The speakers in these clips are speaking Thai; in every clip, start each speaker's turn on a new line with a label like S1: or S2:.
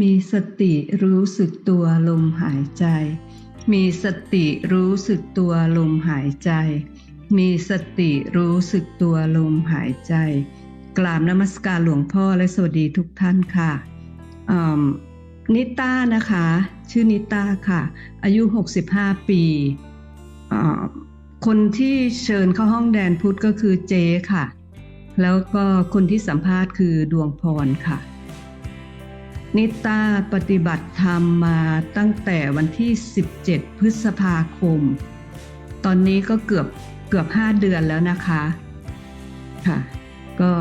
S1: มีสติรู้สึกตัวลมหายใจ มีสติรู้สึกตัวลมหายใจ มีสติรู้สึกตัวลมหายใจ กราบนมัสการหลวงพ่อและสวัสดีทุกท่านค่ะอืมนิต้านะคะ ชื่อนิต้าค่ะ อายุ 65 ปีอ่าคนที่เชิญเข้าห้องแดนพุทธก็คือเจค่ะ แล้วก็คนที่สัมภาษณ์คือดวงพรค่ะ นิต้าปฏิบัติธรรมมาตั้งแต่วันที่ 17 พฤษภาคม ตอนนี้ก็เกือบเกือบ 5 เดือนแล้วนะคะค่ะ ก็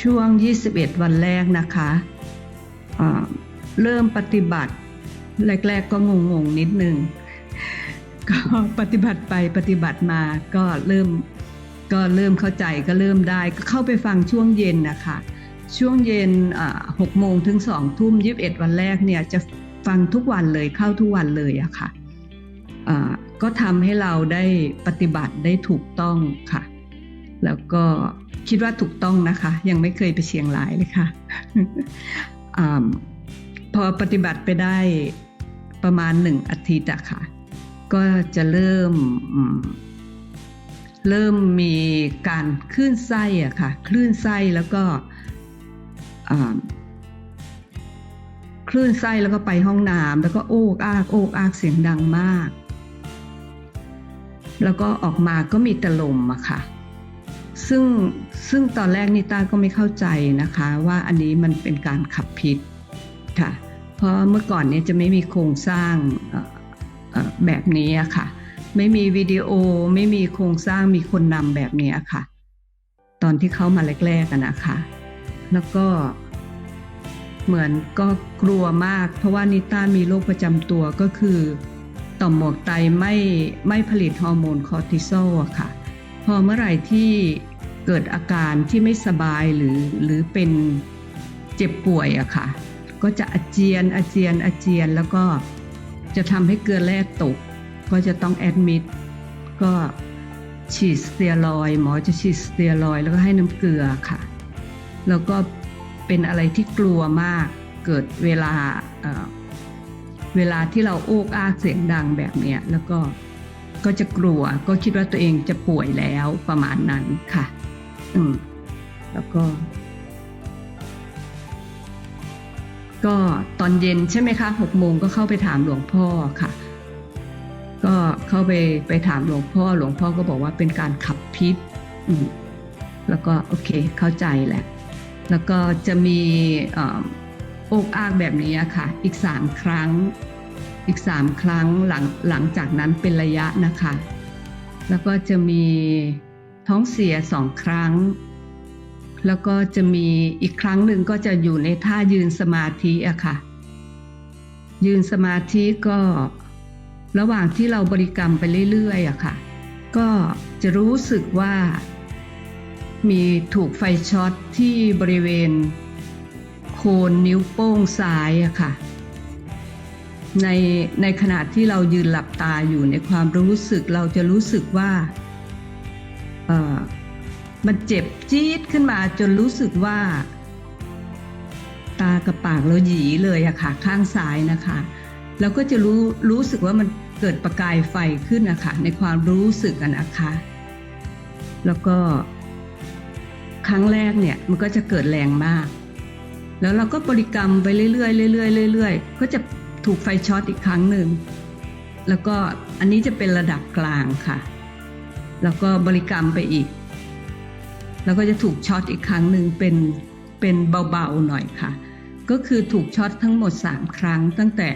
S1: ช่วง 21 วันแรกนะคะอ่าเริ่มปฏิบัติ แรก ๆ ก็งงๆนิดนึง ก็ปฏิบัติไปปฏิบัติมาก็เริ่มก็เริ่มเข้าใจก็เริ่มได้ก็เข้าไปฟังช่วงเย็นนะคะ ช่วงเย็นหกโมงถึงสองทุ่มยีิบเอ็ดวันแรกเนี่ยจะฟังทุกวันเลยเข้าทุกวันเลยอะค่ะก็ทำให้เราได้ปฏิบัติได้ถูกต้องค่ะ แล้วก็คิดว่าถูกต้องนะคะ ยังไม่เคยไปเชียงรายเลยค่ะอพอปฏิบัติไปได้ประมาณหนึ่งอาทิตย์อะค่ะ ก็จะเริ่มเริ่มมีการคลื่นไส้อะค่ะ คลื่นไส้แล้วก็ คลื่นไส้แล้วก็ไปห้องน้ำแล้วก็โอกอากโอกอากเสียงดังมาก แล้วก็ออกมาก็มีต่ลมอะค่ะ ซึ่งซึ่งตอนแรกนิต้าก็ไม่เข้าใจนะคะ ว่าอันนี้มันเป็นการขับพิษค่ะ เพราะเมื่อก่อนเนี้จะไม่มีโครงสร้างแบบนี้อะค่ะ ไม่มีวิดีโอไม่มีโครงสร้างมีคนนำแบบนี้อะค่ะ ตอนที่เข้ามาแรกๆกันนะคะ แล้วก็เหมือนก็กลัวมาก เพราะว่านิต้ามีโรคประจำตัวก็คือต่อมหมวกไตไม่ไม่ผลิตฮอร์โมนคอร์ติซอลอะค่ะ พอเมื่อไหร่ที่เกิดอาการที่ไม่สบายหรือหรือเป็นเจ็บป่วยอะค่ะ ก็จะอาเจียนอาเจียนอาเจียนแล้วก็จะทำให้เกลือแร่ตก ก็จะต้องแอดมิดก็ฉีดสเตียรอยหมอจะฉีดสเตียรอยแล้วก็ให้น้ำเกลือค่ะ แล้วก็เป็นอะไรที่กลัวมากเกิดเวลาเเวลาที่เราโอกอากเสียงดังแบบเนี้ยแล้วก็ก็จะกลัวก็คิดว่าตัวเองจะป่วยแล้วประมาณนั้นค่ะ อืมแล้วก็ ก็ตอนเย็นใช่ไหมคะหกโมงก็เข้าไปถามหลวงพ่อค่ะ ก็เข้าไปไปถามหลวงพ่อ หลวงพ่อก็บอกว่าเป็นการขับพิษ อืมแล้วก็โอเคเข้าใจแหละ แล้วก็จะมีเอ่อโอกอากแบบนี้ค่ะ อีกสามครั้ง อีกสามครั้งหลังหลังจากนั้นเป็นระยะนะคะ แล้วก็จะมีท้องเสียสองครั้ง แล้วก็จะมีอีกครั้งหนึ่งก็จะอยู่ในท่ายืนสมาธิอะค่ะ ยืนสมาธิก็ระหว่างที่เราบริกรรมไปเรื่อยๆอะค่ะ ก็จะรู้สึกว่า มีถูกไฟช็อตที่บริเวณ โคนนิ้วโป้งซ้ายอะค่ะ ในในขณะที่เรายืนหลับตาอยู่ในความรู้สึกเราจะรู้สึกว่าเออมันเจ็บจี๊ดขึ้นมาจนรู้สึกว่า ตากระปากเราหยีเลยอะค่ะ ข้างซ้ายนะคะ แล้วก็จะรู้รู้สึกว่ามันเกิดประกายไฟขึ้นนะคะในความรู้สึกอะนะคะ แล้วก็ ครั้งแรกเนี่ยมันก็จะเกิดแรงมาก แล้วเราก็บริกรรมไปเรื่อยๆเรื่อยๆเรื่อยๆ ก็จะถูกไฟช็อตอีกครั้งหนึ่ง แล้วก็อันนี้จะเป็นระดับกลางค่ะ แล้วก็บริกรรมไปอีก แล้วก็จะถูกช็อตอีกครั้งหนึ่งเป็นเป็นเบาๆหน่อยค่ะ ก็คือถูกช็อตทั้งหมด 3 ครั้ง ตั้งแต่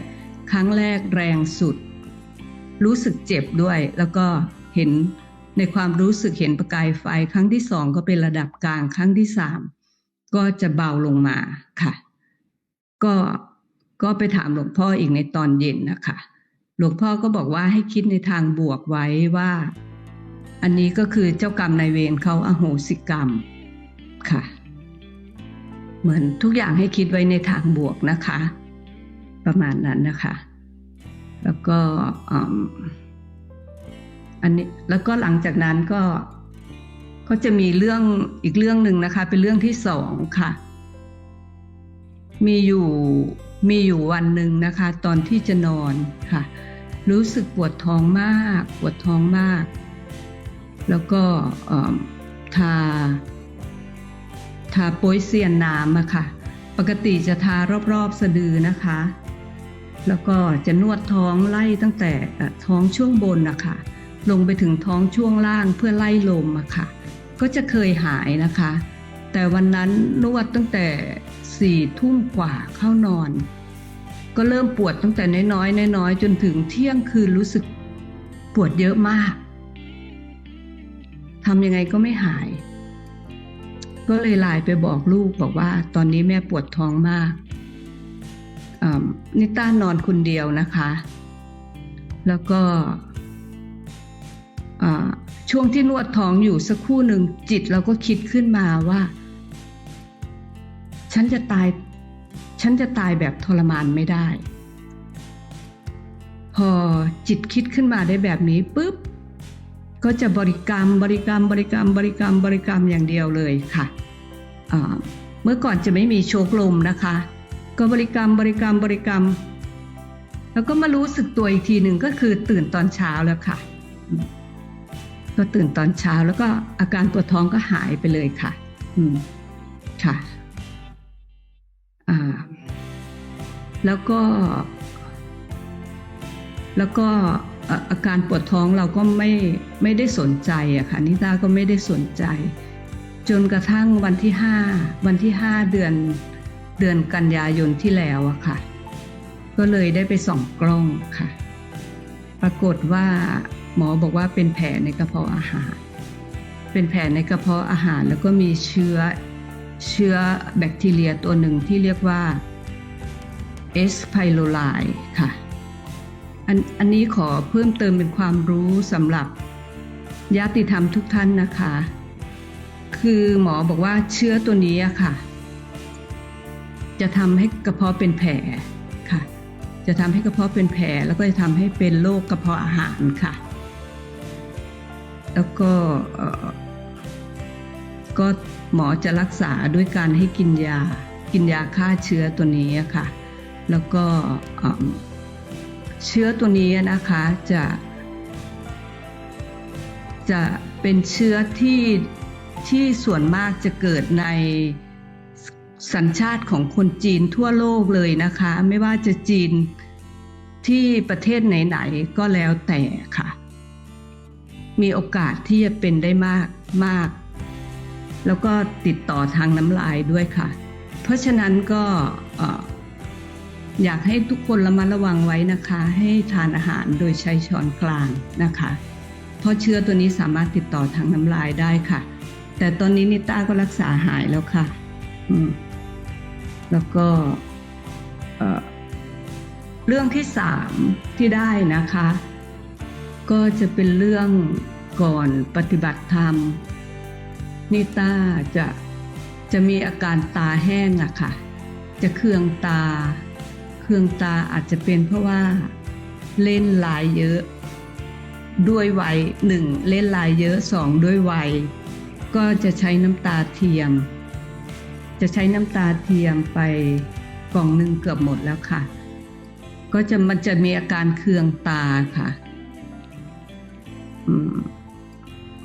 S1: ครั้งแรกแรงสุด รู้สึกเจ็บด้วยแล้วก็เห็น ในความรู้สึกเห็นประกายไฟ ครั้งที่สองก็เป็นระดับกลางครั้งที่สามก็จะเบาลงมาค่ะ ก็ก็ไปถามหลวงพ่ออีกในตอนเย็นนะคะ หลวงพ่อก็บอกว่าให้คิดในทางบวกไว้ว่า อันนี้ก็คือเจ้ากรรมนายเวรเขาอโหสิกรรมค่ะ เหมือนทุกอย่างให้คิดไว้ในทางบวกนะคะ ประมาณนั้นนะคะ แล้วก็ อันนี้แล้วก็หลังจากนั้นก็ก็จะมีเรื่องอีกเรื่องหนึ่งนะคะ เป็นเรื่องที่สองค่ะ มีอยู่มีอยู่วันหนึ่งนะคะ ตอนที่จะนอนค่ะ รู้สึกปวดท้องมาก ปวดท้องมาก แล้วก็ทา ทาโป้ยเซียนน้ำอะค่ะ ปกติจะทารอบๆสะดือนะคะ แล้วก็จะนวดท้องไล่ตั้งแต่ท้องช่วงบนนะคะ ลงไปถึงท้องช่วงล่างเพื่อไล่ลมอะค่ะ ก็จะเคยหายนะคะ แต่วันนั้นนวดตั้งแต่สี่ทุ่มกว่าเข้านอน ก็เริ่มปวดตั้งแต่น้อยๆน้อยๆจนถึงเที่ยงคืนรู้สึกปวดเยอะมากทำยังไงก็ไม่หาย ก็เลยไลน์ไปบอกลูกบอกว่า ตอนนี้แม่ปวดท้องมากนิต้านอนคนเดียวนะคะ แล้วก็ ช่วงที่นวดท้องอยู่สักครู่หนึ่งจิตเราก็คิดขึ้นมาว่า ฉันจะตาย ฉันจะตายแบบทรมานไม่ได้ พอจิตคิดขึ้นมาได้แบบนี้ปุ๊บก็จะบริกรรมบริกรรมบริกรรมบริกรรมบริกรรมอย่างเดียวเลยค่ะเมื่อก่อนจะไม่มีโชคลมนะคะ ก็บริกรรมบริกรรมบริกรรม แล้วก็มารู้สึกตัวอีกทีหนึ่งก็คือตื่นตอนเช้าแล้วค่ะ ก็ตื่นตอนเช้าแล้วก็อาการปวดท้องก็หายไปเลยค่ะ อืม ค่ะ อ่า แล้วก็ แล้วก็อาการปวดท้องเราก็ไม่ไม่ได้สนใจอะค่ะนิตาก็ไม่ได้สนใจ จนกระทั่งวันที่ห้าวันที่ห้าเดือนเดือนกันยายนที่แล้วอะค่ะ ก็เลยได้ไปส่องกล้องค่ะ ปรากฏว่า มอบอกว่าเป็นแผลในกระเพาะอาหาร เป็นแผลในกระเพาะอาหาร แล้วก็มีเชื้อเชื้อแบคทีเรียตัวหนึ่งที่เรียกว่า S. pylori ค่ะอันอันนี้ขอเพิ่มเติมเป็นความรู้สำหรับญาติธรรมทุกท่านนะคะ คือหมอบอกว่าเชื้อตัวนี้ค่ะ จะทำให้กระเพาะเป็นแผลค่ะ จะทำให้กระเพาะเป็นแผลแล้วก็จะทำให้เป็นโรคกระเพาะอาหารค่ะ แล้วก็ก็หมอจะรักษาด้วยการให้กินยา กินยาฆ่าเชื้อตัวนี้ค่ะ แล้วก็เชื้อตัวนี้นะคะจะจะเป็นเชื้อที่ที่ส่วนมากจะเกิดในสัญชาติของคนจีนทั่วโลกเลยนะคะ ไม่ว่าจะจีนที่ประเทศไหน ๆ ก็แล้วแต่ค่ะ มีโอกาสที่จะเป็นได้มากมาก แล้วก็ติดต่อทางน้ำลายด้วยค่ะ เพราะฉะนั้นก็เอ่อยากให้ทุกคนระมัดระวังไว้นะคะ ให้ทานอาหารโดยใช้ช้อนกลางนะคะ เพราะเชื้อตัวนี้สามารถติดต่อทางน้ำลายได้ค่ะ แต่ตอนนี้นิต้าก็รักษาหายแล้วค่ะอืแล้วก็เรื่องที่สามที่ได้นะคะ ก็จะเป็นเรื่องก่อนปฏิบัติธรรมนิต้าจะจะมีอาการตาแห้งอะค่ะ จะเคืองตา เคืองตาอาจจะเป็นเพราะว่าเล่นลายเยอะ ด้วยวัยหนึ่งเล่นลายเยอะสองด้วยวัย ก็จะใช้น้ำตาเทียม จะใช้น้ำตาเทียมไปกล่องหนึ่งเกือบหมดแล้วค่ะ ก็จะมันจะมีอาการเคืองตาค่ะ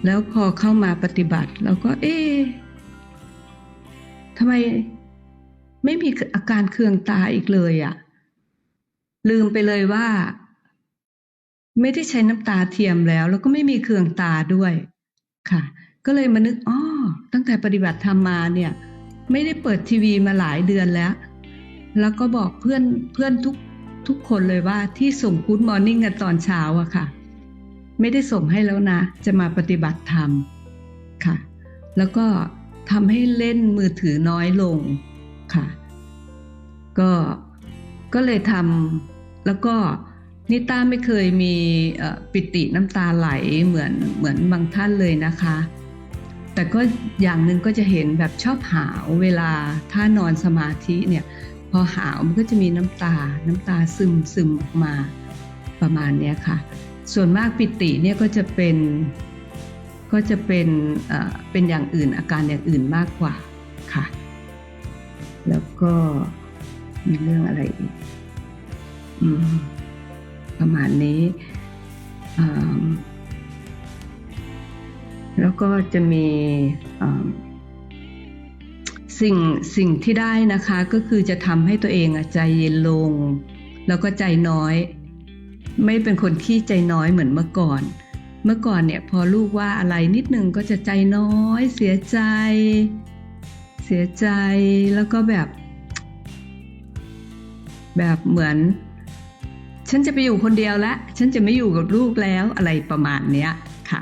S1: แล้วพอเข้ามาปฏิบัติเราก็ เอ๊ะทำไมไม่มีอาการเคืองตาอีกเลยอะ่ะ ลืมไปเลยว่า ไม่ได้ใช้น้ำตาเทียมแล้ว แล้วก็ไม่มีเคืองตาด้วยค่ะ ก็เลยมานึกอ้อตั้งแต่ปฏิบัติธรรมมาเนี่ย ไม่ได้เปิดทีวีมาหลายเดือนแล้ว แล้วก็บอกเพื่อนเพื่อนทุกทุกคนเลยว่าที่ส่งกู๊ดมอร์นิ่งกันตอนเช้าอะค่ะ ไม่ได้ส่งให้แล้วนะ จะมาปฏิบัติธรรมค่ะ แล้วก็ทำให้เล่นมือถือน้อยลงค่ะ ก็ก็เลยทำแล้วก็นิต้าไม่เคยมีปิติน้ำตาไหลเหมือนเหมือนบางท่านเลยนะคะ แต่ก็อย่างหนึ่งก็จะเห็นแบบชอบหาวเวลาถ้านอนสมาธิเนี่ย พอหาวมันก็จะมีน้ำตาน้ำตาซึมซึมออกมาประมาณเนี้ยค่ะ ส่วนมากปิติเนี่ยก็จะเป็นก็จะเป็นเป็นอย่างอื่นอาการอย่างอื่นมากกว่าค่ะ แล้วก็มีเรื่องอะไรอีกอประมาณนี้ แล้วก็จะมีสิ่งสิ่งที่ได้นะคะก็คือจะทำให้ตัวเองใจเย็นลง แล้วก็ใจน้อย ไม่เป็นคนขี้ใจน้อยเหมือนเมื่อก่อน เมื่อก่อนเนี่ยพอลูกว่าอะไรนิดนึงก็จะใจน้อย เสียใจ เสียใจแล้วก็แบบ แบบเหมือน ฉันจะไปอยู่คนเดียวแล้วฉันจะไม่อยู่กับลูกแล้วอะไรประมาณเนี้ยค่ะ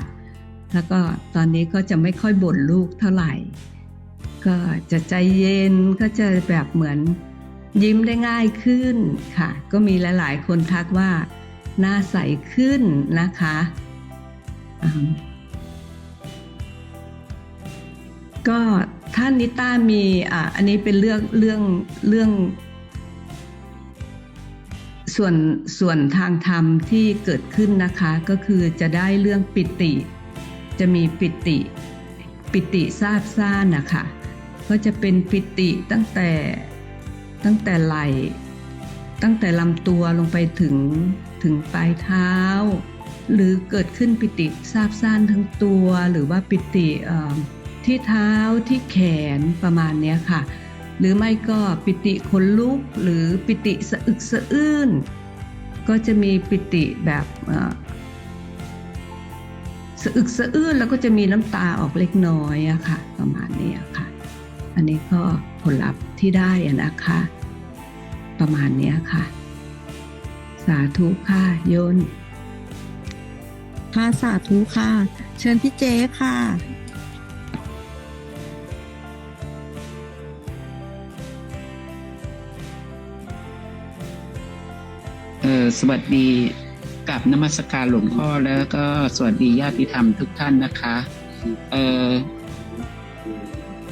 S1: แล้วก็ตอนนี้ก็จะไม่ค่อยบ่นลูกเท่าไหร่ ก็จะใจเย็นก็จะแบบเหมือนยิ้มได้ง่ายขึ้นค่ะ ก็มีหลาย ๆ คนทักว่า หน้าใสขึ้นนะคะก็ถ้านนิต้ามีอ่าอันนี้เป็นเรื่องเรื่องเรื่อง ส่วนส่วนทางธรรมที่เกิดขึ้นนะคะ ก็คือจะได้เรื่องปิติ จะมีปิติปิติซาบซ่านนะคะก็จะเป็นปิติตั้งแต่ตั้งแต่ไหลตั้งแต่ลำตัวลงไปถึง ถึงปลายเท้า หรือเกิดขึ้นปิติซาบซ่านทั้งตัว หรือว่าปิติที่เท้าที่แขนประมาณนี้ค่ะ หรือไม่ก็ปิติขนลุกหรือปิติสะอึกสะอื้น ก็จะมีปิติแบบสะอึกสะอื้นแล้วก็จะมีน้ำตาออกเล็กน้อยอะค่ะ ประมาณนี้ค่ะ อันนี้ก็ผลลัพธ์ที่ได้นะคะ ประมาณนี้ค่ะ สาธุค่ะโยน
S2: ค่ะสาธุค่ะ เชิญพี่เจ๊ค่ะ
S3: เออสวัสดีกับนมัสการหลวงพ่อแล้วก็สวัสดีญาติธรรมทุกท่านนะคะเออ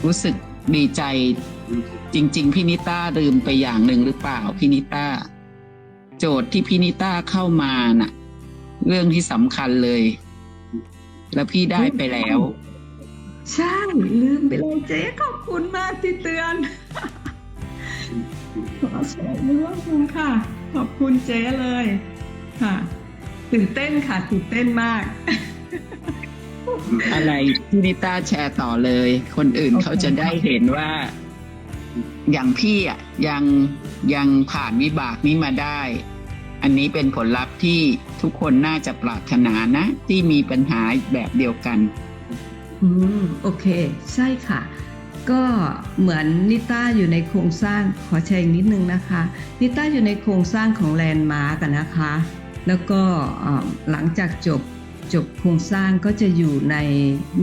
S3: รู้สึกดีใจจริง ๆ พี่นิต้าลืมไปอย่างหนึ่งหรือเปล่า พี่นิต้า โจทย์ที่พี่นิต้าเข้ามาน่ะ เรื่องที่สำคัญเลย แล้วพี่ได้ไปแล้ว
S1: ใช่ลืมไปเลยเจ๊ขอบคุณมากที่เตือนขอแชร์เรื่องหนึงค่ะ ขอบคุณเจ๊เลยค่ะ ตื่นเต้นค่ะ ตื่นเต้นมาก
S3: อะไรพี่นิต้าแชร์ต่อเลย คนอื่น
S1: โอเค
S3: เขาจะได้เห็นว่า อย่างพี่อะยังยังผ่านวิบากนี้มาได้ อันนี้เป็นผลลัพธ์ที่ทุกคนน่าจะปรารถนานะ ที่มีปัญหาแบบเดียวกัน
S1: อืม โอเค ใช่ค่ะ ก็เหมือนนิต้าอยู่ในโครงสร้างขอแชร์นิดนึงนะคะ นิต้าอยู่ในโครงสร้างของแลนด์มาร์กนะคะ แล้วก็หลังจากจบจบโครงสร้างก็จะอยู่ใน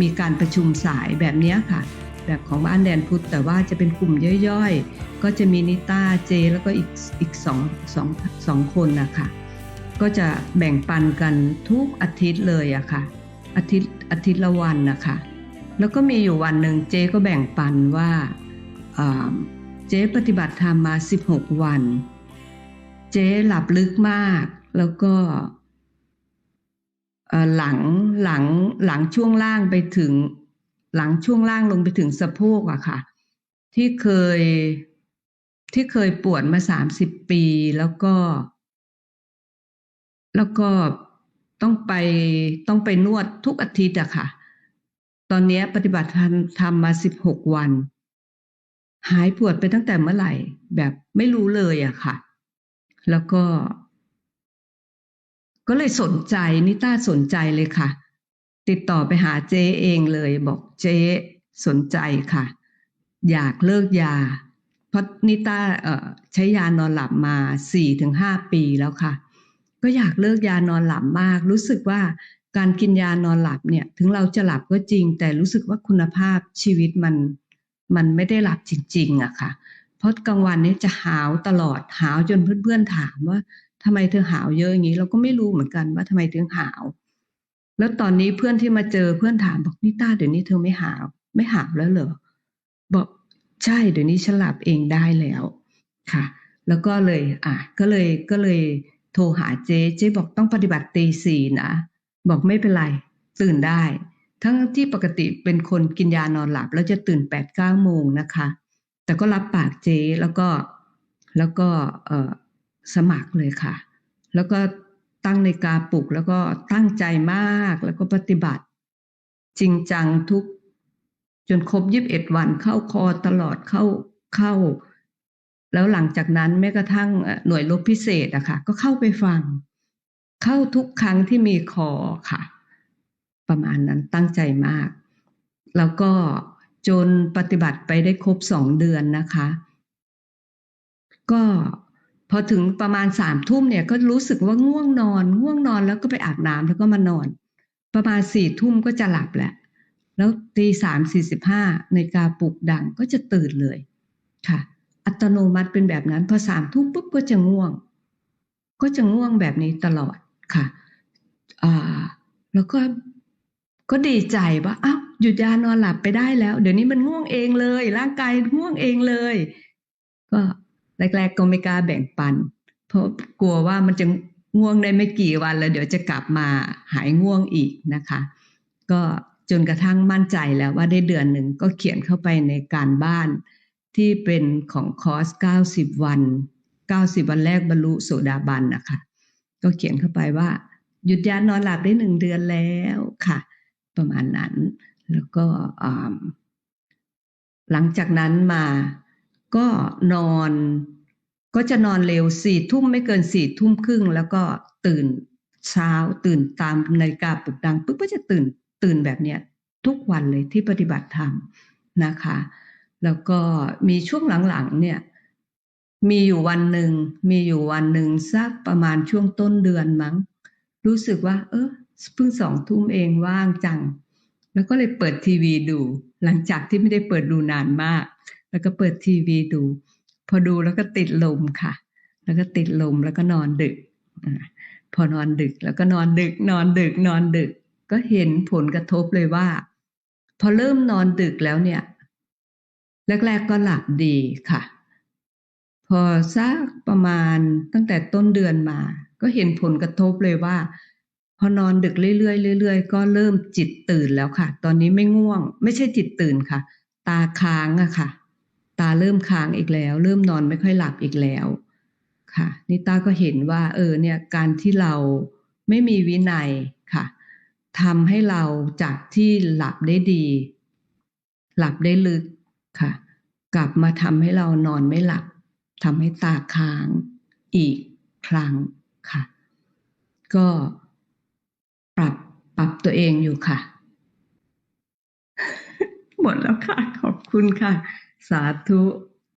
S1: มีการประชุมสายแบบนี้ค่ะ แบบของบ้านแดนพุทธแต่ว่าจะเป็นกลุ่มย่อยๆ ก็จะมีนิต้าเจ แล้วก็อีกอีกสองสองสองคนนะคะก็จะแบ่งปันกันทุกอาทิตย์เลยอะค่ะอาทิตย์อาทิตย์ละวันนะคะแล้วก็มีอยู่วันหนึ่งเจก็แบ่งปันว่าเจ๊ปฏิบัติธรรมมา 16 วัน เจ๊หลับลึกมาก แล้วก็หลังหลังหลังช่วงล่างไปถึง หลังช่วงล่างลงไปถึงสะโพกอะค่ะ ที่เคยที่เคยปวดมา30ปีแล้วก็ แล้วก็ต้องไปต้องไปนวดทุกอาทิตย์อะค่ะ ตอนนี้ปฏิบัติธรรมทำมาสิบหกวัน หายปวดไปตั้งแต่เมื่อไหร่ แบบไม่รู้เลยอะค่ะ แล้วก็ ก็เลยสนใจนิต้าสนใจเลยค่ะ ติดต่อไปหาเจ๊เองเลย บอกเจ๊สนใจค่ะ อยากเลิกยา เพราะนิต้าใช้ยานอนหลับมาสี่ถึงห้าปีแล้วค่ะ ก็อยากเลิกยานอนหลับมาก รู้สึกว่าการกินยานอนหลับเนี่ย ถึงเราจะหลับก็จริง แต่รู้สึกว่าคุณภาพชีวิตมันมันไม่ได้หลับจริง ๆอะค่ะเพราะกลางวันนี้จะหาวตลอดหาวจนเพื่อนๆถามว่าทำไมเธอหาวเยอะอย่างนี้ เราก็ไม่รู้เหมือนกันว่าทำไมถึงหาว แล้วตอนนี้เพื่อนที่มาเจอเพื่อนถามบอกนิต้าเดี๋ยวนี้เธอไม่หาวไม่หาวแล้วเหรอบอกใช่เดี๋ยวนี้ฉลับเองได้แล้วค่ะ แล้วก็เลย อะก็เลยก็เลยโทรหาเจ๊เจ๊บอกต้องปฏิบัติตีสี่นะบอกไม่เป็นไร ตื่นได้ ทั้งที่ปกติเป็นคนกินยานอนหลับ แล้วจะตื่นแปดเก้าโมงนะคะ แต่ก็รับปากเจ๊แล้วก็แล้วก็เออสมัครเลยค่ะ แล้วก็ ตั้งในกาปลุกแล้วก็ตั้งใจมากแล้วก็ปฏิบัติ จริงจังทุกจนครบยีิบเอ็ดวันเข้าคอตลอดเข้าเข้า แล้วหลังจากนั้นแม้กระทั่งหน่วยรบพิเศษอะค่ะก็เข้าไปฟัง เข้าทุกครั้งที่มีคอค่ะ ประมาณนั้นตั้งใจมาก แล้วก็จนปฏิบัติไปได้ครบสองเดือนนะคะ ก็ พอถึงประมาณสามทุ่มเนี่ยก็รู้สึกว่าง่วงนอน ง่วงนอนแล้วก็ไปอาบน้ำแล้วก็มานอน ประมาณสี่ทุ่มก็จะหลับแหละ แล้วตีสามสี่สิบห้าในกาปลุกดังก็จะตื่นเลยค่ะ อัตโนมัติเป็นแบบนั้น พอสามทุ่มปุ๊บก็จะง่วง ก็จะง่วงแบบนี้ตลอดค่ะอ่าแล้วก็ก็ดีใจว่าอ้าวหยุดยานอนหลับไปได้แล้ว เดี๋ยวนี้มันง่วงเองเลย ร่างกายง่วงเองเลย ก็ แรกๆก็ไม่กล้าแบ่งปัน เพราะกลัวว่ามันจะง่วงได้ไม่กี่วันแล้วเดี๋ยวจะกลับมาหายง่วงอีกนะคะ ก็จนกระทั่งมั่นใจแล้วว่าได้เดือนหนึ่งก็เขียนเข้าไปในการบ้านที่เป็นของคอร์ส 90 วัน 90 วันแรกบรรลุโสดาบันนะคะ ก็เขียนเข้าไปว่า หยุดยานอนหลับได้หนึ่งเดือนแล้วค่ะ ประมาณนั้น แล้วก็อ่าหลังจากนั้นมา ก็นอน ก็จะนอนเร็วสี่ทุ่มไม่เกินสี่ทุ่มครึ่ง แล้วก็ตื่นเช้าตื่นตามนาฬิกาปลุกดังปุ๊บก็จะตื่นตื่นแบบเนี้ยทุกวันเลยที่ปฏิบัติธรรมนะคะ แล้วก็มีช่วงหลังๆเนี่ยมีอยู่วันหนึ่งมีอยู่วันหนึ่งสักประมาณช่วงต้นเดือนมั้ง รู้สึกว่า เออเพิ่งสองทุ่มเองว่างจัง แล้วก็เลยเปิดทีวีดู หลังจากที่ไม่ได้เปิดดูนานมาก แล้วก็เปิดทีวีดู พอดูแล้วก็ติดลมค่ะ แล้วก็ติดลมแล้วก็นอนดึกพอนอนดึกแล้วก็นอนดึก นอนดึกนอนดึก ก็เห็นผลกระทบเลยว่า พอเริ่มนอนดึกแล้วเนี่ยแรก ๆก็หลับดีค่ะ พอสักประมาณตั้งแต่ต้นเดือนมา ก็เห็นผลกระทบเลยว่า พอนอนดึกเรื่อยๆเรื่อยๆก็เริ่มจิตตื่นแล้วค่ะ ตอนนี้ไม่ง่วง ไม่ใช่จิตตื่นค่ะ ตาค้างอะค่ะ ตาเริ่มค้างอีกแล้ว เริ่มนอนไม่ค่อยหลับอีกแล้ว ค่ะนิต้าก็เห็นว่า เออเนี่ยการที่เราไม่มีวินัยค่ะทำให้เราจากที่หลับได้ดี หลับได้ลึกค่ะ กลับมาทำให้เรานอนไม่หลับทำให้ตาค้างอีกครั้งค่ะ ก็ปรับปรับตัวเองอยู่ค่ะ หมดแล้วค่ะ ขอบคุณค่ะ สาธุ